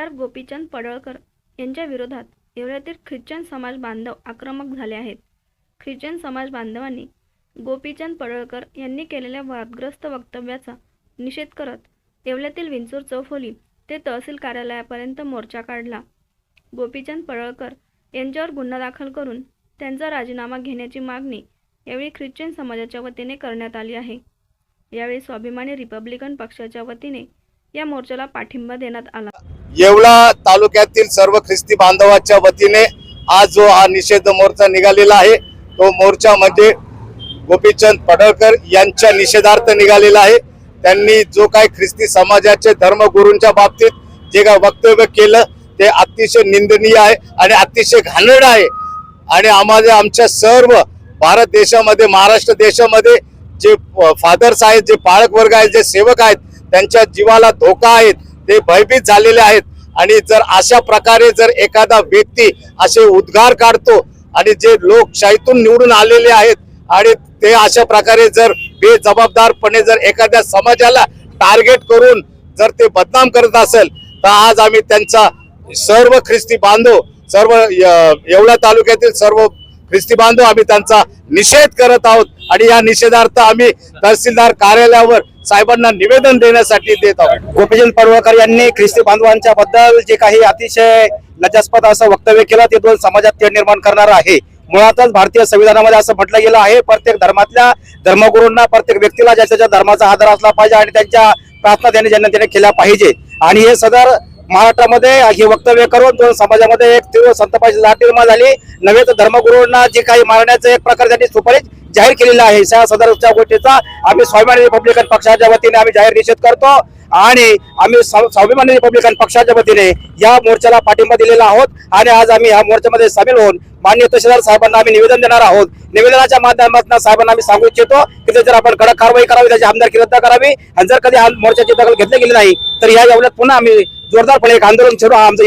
आमदार गोपीचंद पडळकर यांच्या विरोधात एवढ्यातील ख्रिश्चन समाज बांधव आक्रमक झाले आहेत. ख्रिश्चन समाज बांधवांनी गोपीचंद पडळकर यांनी केलेल्या वादग्रस्त वक्तव्याचा निषेध करत येवल्यातील विंचूर चौफोली ते तहसील कार्यालयापर्यंत मोर्चा काढला. गोपीचंद पडळकर यांच्यावर गुन्हा दाखल करून त्यांचा राजीनामा घेण्याची मागणी यावेळी ख्रिश्चन समाजाच्या वतीने करण्यात आली आहे. यावेळी स्वाभिमानी रिपब्लिकन पक्षाच्या वतीने या मोर्चाला पाठिंबा देण्यात आला. येवला तालुक्यातील सर्व ख्रिस्ती बांधवाच्या वतीने आज जो हा निषेध मोर्चा निघालेला आहे तो मोर्चा म्हणजे गोपीचंद पडळकर यांच्या निषेधार्थ निघालेला आहे. त्यांनी जो काही ख्रिस्ती समाजाचे धर्मगुरूंच्या बाबतीत जे काय वक्तव्य केलं ते अतिशय निंदनीय आहे आणि अतिशय घाणेरडं आहे. आणि आम्हाला आमच्या सर्व भारत देशामध्ये महाराष्ट्र देशामध्ये जे फादर्स आहेत जे पाळक वर्ग आहेत जे सेवक आहेत त्यांच्या जीवाला धोका आहेत ते भयभीत झालेले आहेत. आणि जर अशा प्रकारे जर एखादा व्यक्ती असे उद्गार काढतो आणि जे लोकशाहीतून निवडून आलेले आहेत आणि ते अशा प्रकारे जर बेजबाबदारपणे जर एखाद्या समाजाला टार्गेट करून जर ते बदनाम करत असेल तर आज आम्ही त्यांचा सर्व ख्रिस्ती बांधव सर्व य- येवला तालुक्यातील सर्व ख्रिस्ती बांधव आम्ही त्यांचा निषेध करत आहोत. आणि या निषेधार्थ आम्ही तहसीलदार कार्यालयावर साहेबांना निवेदन देण्यासाठी देत आहोत. गोपीचंद पडवळकर यांनी ख्रिस्ती बांधवांच्या बद्दल जे काही अतिशय लज्जास्पद असं वक्तव्य केलं ते दोन समाजात तेढ निर्माण करणार आहे. मुळातच भारतीय संविधानामध्ये असं म्हटलं गेलं आहे प्रत्येक धर्मातल्या धर्मगुरूंना प्रत्येक व्यक्तीला ज्याच्या ज्या धर्माचा आदर असला पाहिजे आणि त्यांच्या प्रार्थना त्यांनी ज्यांना त्याने केल्या पाहिजे. आणि हे सदर महाराष्ट्रामध्ये हे वक्तव्य करून दोन समाजामध्ये एक तीव्र संतापाची लाट निर्माण झाली. नव्हे तर धर्मगुरूंना जे काही मारण्याचं एक प्रकार त्यांनी सुपारीच जाहीर केलेला आहे. त्या सदरच्या गोष्टीचा आम्ही स्वाभिमानी रिपब्लिकन पक्षाच्या वतीने आम्ही जाहीर निषेध करतो आणि आम्ही स्वाभिमानी रिपब्लिकन पक्षाच्या वतीने या मोर्चाला पाठिंबा दिलेला आहोत आणि आज आम्ही या मोर्चामध्ये सामील होऊन माननीय तहसीलदार साहेबांना आम्ही निवेदन देणार आहोत. निवेदनाच्या माध्यमातून साहेबांना आम्ही सांगू इच्छितो की ते जर आपण कडक कारवाई करावी त्याची आमदारकी रद्द करावी आणि जर कधी हा मोर्चाची दखल घेतली गेली नाही तर या एवढ्यात पुन्हा आम्ही जोरदारपणे एक आंदोलन छेडू हा आमचा